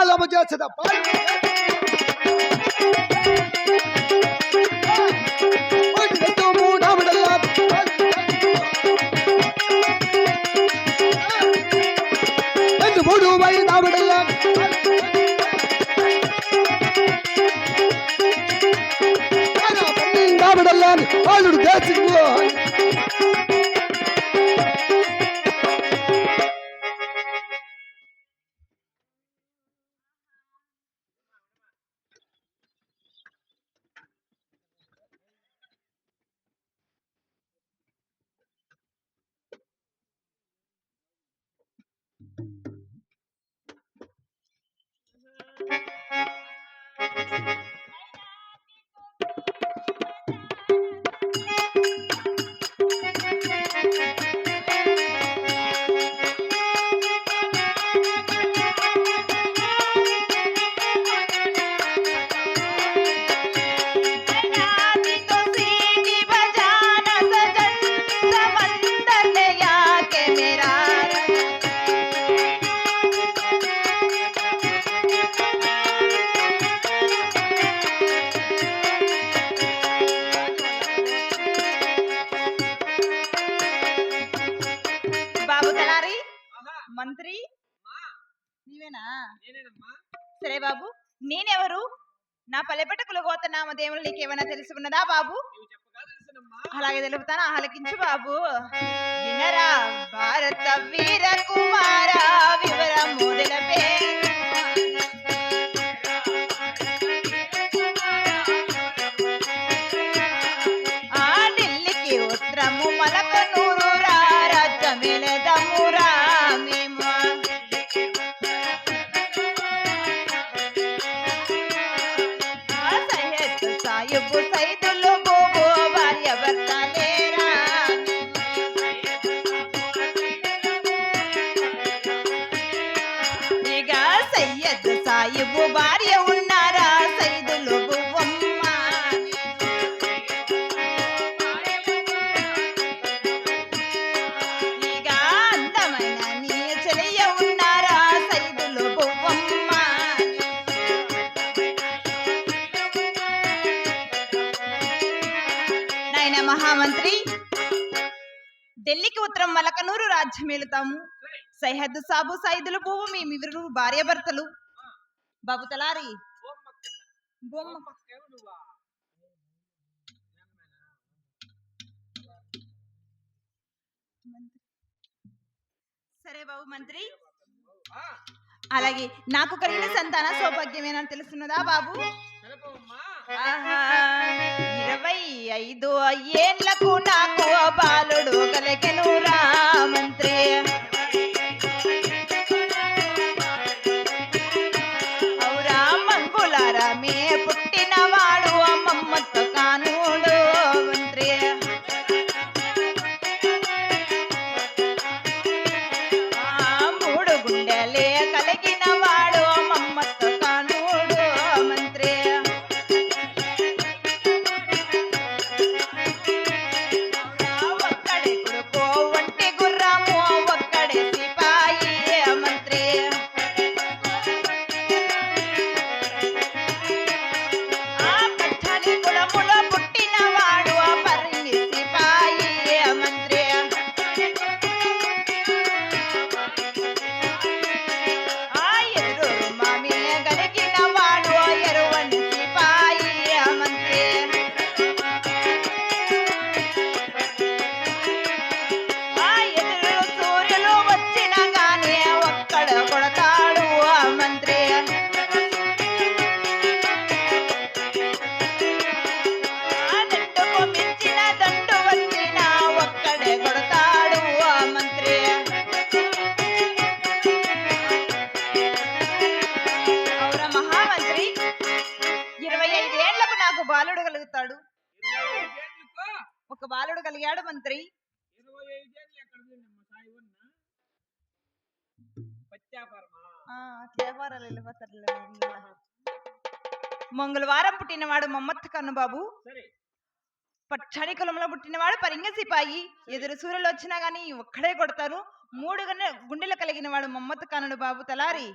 పాలము చేసద పాలము ఒకటి మూడు ఆవిడల్లా రెండు మూడు ఐదు ఆవిడల్లా పన్నెండు ఆవిడల్లా వాళ్ళు దేశకు నీవేనా? సరే బాబు నేనెవరు? నా పల్లెపట్టుకులు గోత నామదేవులు నీకేమైనా తెలిసి ఉన్నదా బాబు? అలాగే తెలుపుతాను ఆలకించు బాబు. వినరా భారత వీర కుమార ఆ ఢిల్లీకి ఉత్తరము మలక నూరు que por మహామంత్రి. ఢిల్లీకి ఉత్తరం మలకనూరు రాజ్యం వెళుతాము సైహద్ సాబు సైదుల పువ్వు మీ భార్య భర్తలు. బాబు తలారి. బొమ్మ సరే బాబు మంత్రి. అలాగే నాకు కలిగిన సంతాన సౌభాగ్యమేనని తెలుస్తున్నదా బాబు? ఇరవై ఐదు ఏళ్ళకు నాకు బాలుడు కలకెను రామంత్రి ఔరా మంగుళారమే పుట్టినవాడు అమ్మ మహామంత్రి ఇరవై నాకు బాలుడు కలుగుతాడు. ఒక బాలుడు కలిగాడు మంత్రి. మంగళవారం పుట్టినవాడు మమ్మత్ కన్నుబాబు. పచ్చని కులంలో పుట్టినవాడు పరింగ సిపాయి. ఎదురు సూర్యులు వచ్చినా గానీ ఒక్కడే కొడతారు. మూడు గన్నె గుండెలు కలిగిన వాడు మమ్మత్ కన్నుడు బాబు తలారి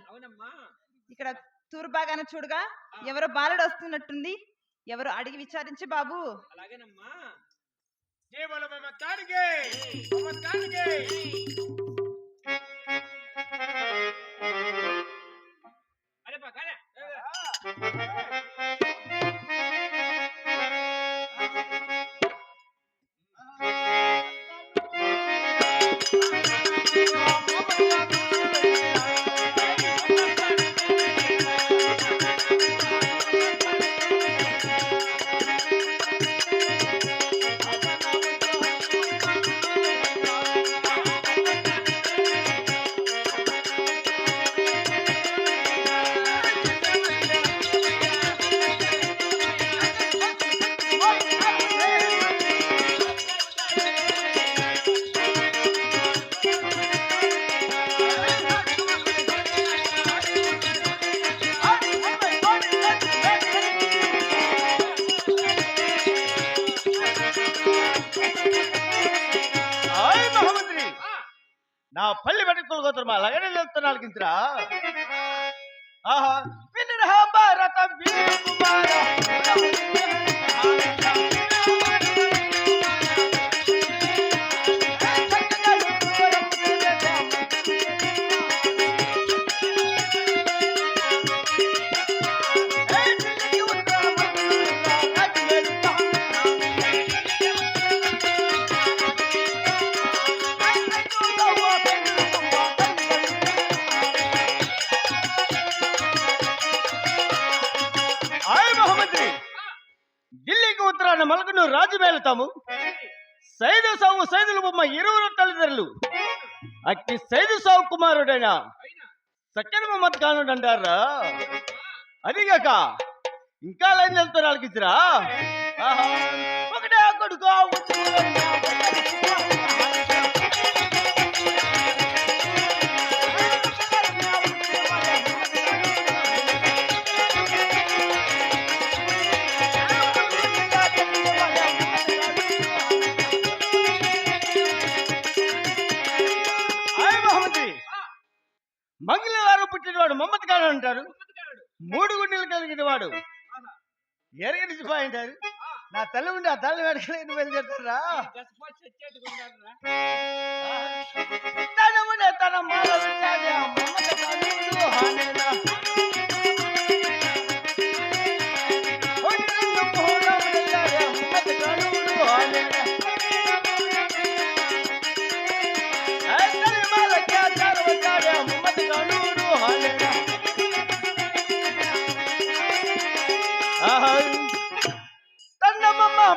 ఇక్కడ తూరు బాగాన చూడగా. ఎవరో బాలుడు వస్తున్నట్టుంది. ఎవరు అడిగి విచారించి బాబు. అలాగేనమ్మా. బోలో అరే నా పల్లి వెనకులు గోత్రం అలాగనే వెళ్తున్నా అలిగించరా ఆహా. కుమారుడైన సక్కన మహమ్మద్ ఖానుడు అంటారా అదిగాక ఇంకా లైన్ వెళ్తారు అలిగించరా అంటారు నా తల్లి ఉండి ఆ తల్లి వెనకలేని బయలుదేరుతారా తన ఉండే తన మాల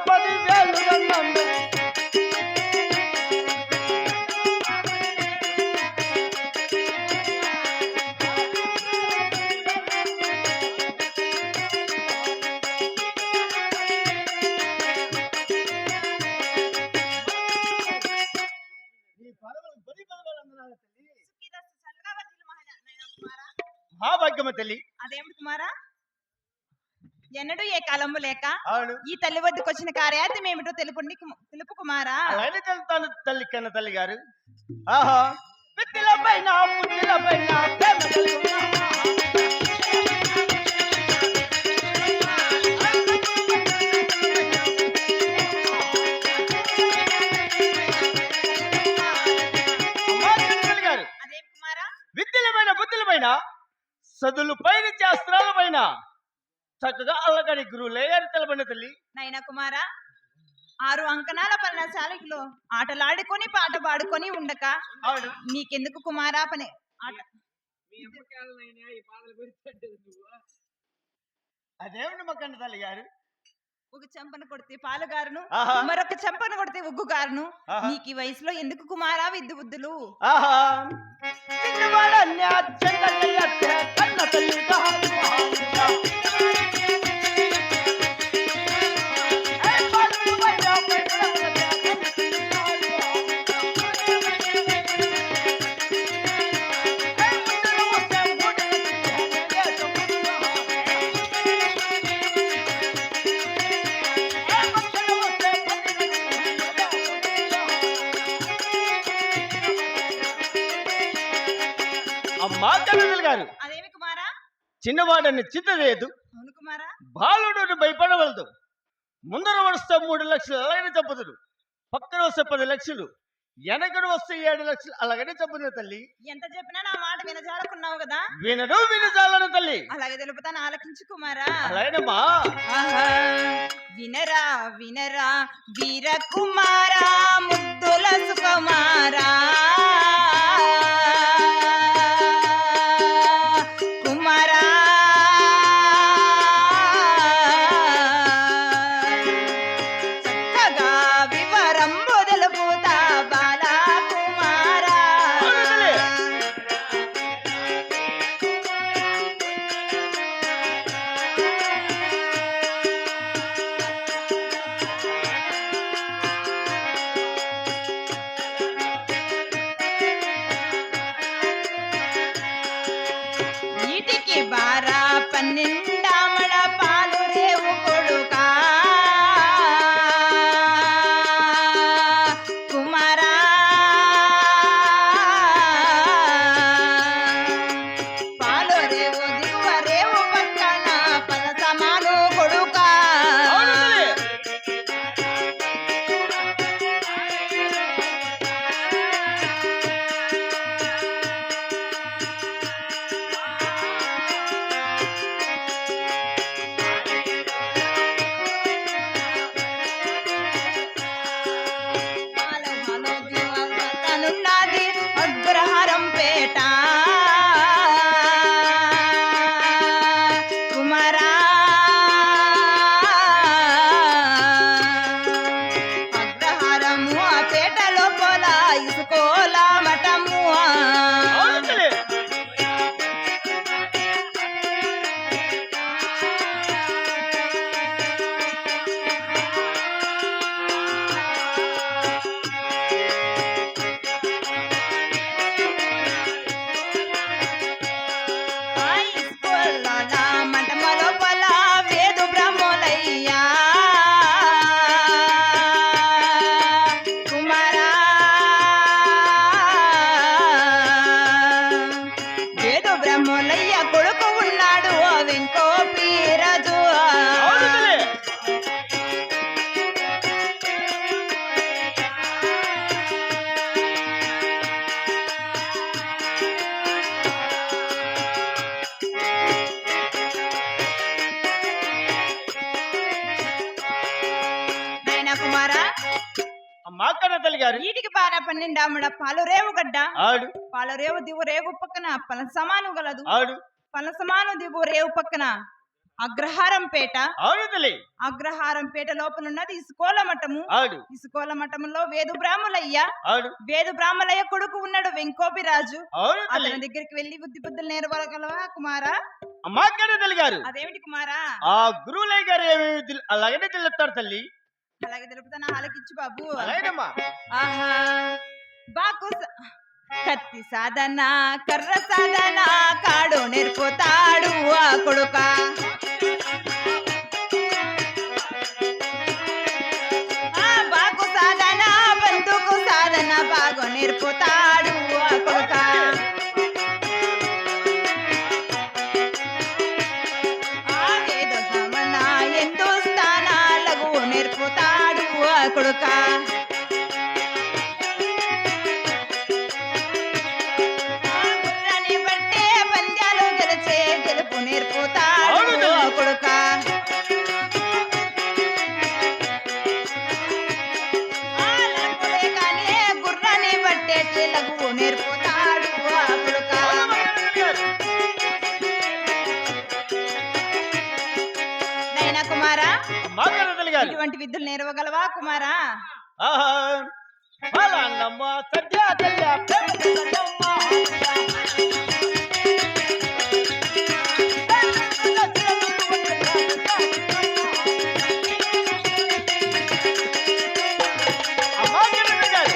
Muhammed Belli కాలము లేక ఈ తల్లి వద్దకు వచ్చిన కార్యార్థం ఏమిటో తెలుపుండి కుమ- తెలుపు కుమారా? అలానే తెలుతాను తల్లి కన్న తల్లి గారు ఆహా. పిత్తిల పైన పుట్టిల పైన ప్రేమ కలుగునా. అమ్మా కన్న తల్లి గారు అదేమి కుమారా? విద్యలమైన బుద్ధులపైన సదులు పైన శాస్త్రాల పైన. చక్కగా అల్లగడి గురువులే అని తెలపండి తల్లి. నైనా కుమారా ఆరు అంకణాల పర్ణశాలలో ఆటలాడుకొని పాట పాడుకొని ఉండక. నీకెందుకు కుమారా పని? అదేమిటి మా కన్న తల్లి గారు? ఒక చెంపను కొడితే పాలుగారును. మరొక చెంపను కొడితే ఉగ్గు గారును ఆహా. నీకు ఈ వయసులో ఎందుకు కుమారా విద్దు బుద్ధులు ఆహా చిన్నవాడని కుమారా. బాలుడు భయపడవలదు. ముందర వస్తే మూడు లక్షలు అలాగనే చంపుదురు పక్కన వస్తే పది లక్షలు వెనకడు వస్తే ఏడు లక్షలు అలాగనే చంపుదురు తల్లి. ఎంత చెప్పినా నా మాట వినజాలకున్నావు కదా. వినడు వినజాలను తల్లి. అలాగే తెలుపుతాను ఆలకించు కుమారా. అలాగేనమ్మా. వినరా వినరా వీర కుమారా ముద్దుల సుకుమారా. అమ్మా కన్న తల్లి గారు. వీటికి బార పన్నెండాముడ పాలు రేవు గడ్డ. ఆడు. పాలు రేవు దిగు రేవు పక్కన పల సమాను గలదు. ఆడు. పల సమాను దిగు రేవు పక్కన అగ్రహారం పేట. అగ్రహారం పేట లోపల ఉన్నది ఇసుకోల మఠము. ఆడు. ఇసుకోల మఠములో వేదు బ్రాహ్మలయ్య. ఆడు. వేదు బ్రాహ్మలయ్య కొడుకు ఉన్నాడు వెంకోపి రాజు అవును తల్లి. అతని దగ్గరికి వెళ్ళి బుద్ధి బుద్ధులు నేర్వగలవా కుమారా? అమ్మా గారు అదేమిటి కుమారా? ఆ గురువులయ్య గారు అలాగనే తెలుపుతారు తల్లి. అలాగే తెలుపుతాను ఆలకించు బాబు ఆహా. బాకు కత్తి సాధన కర్ర సాధన కాడు నేర్పుతాడు ఆ కొడుక. ఆ బాకు సాధన బందుకు సాధన బాగు నేర్పుతాడు నేర్పుతాడు గారు ఇటువంటి విద్యలు నేర్వగలవా కుమారా? ఆహా సత్య తల్లి ప్రేమ అమ్మా కన్న తల్లి గారు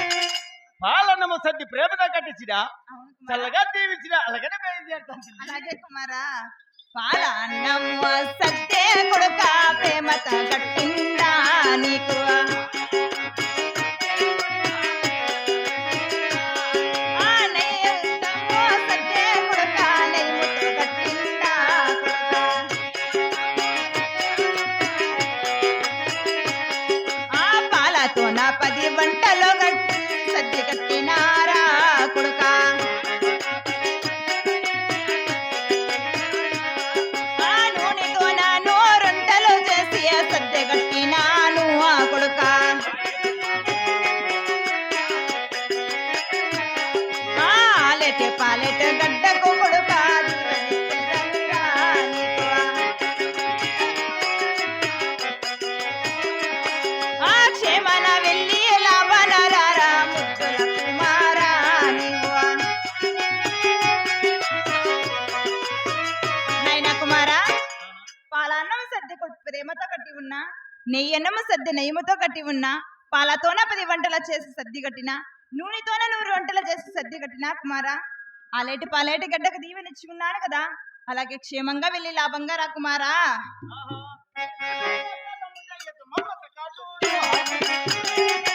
పాలన్నము సద్ది ప్రేమతో కట్టించినా. చల్లగా దీవించిన అలాగనే. అలాగే కుమారా. పాలన్నమ్మ సత్తే కొడుక ప్రేమత కట్టిందా నీకు? ఉన్న నెయ్యన్నము సద్ది నెయ్యముతో కట్టి ఉన్న పాలతోన పది వంటల చేసి సద్ది కట్టిన నూనెతోన నూరు వంటలు చేసి సద్ది కట్టిన కుమారా ఆలేటి పాలేటి గడ్డకు దీవెనిచ్చికున్నాను కదా అలాగే క్షేమంగా వెళ్ళి లాభంగా రా కుమారా Thank you.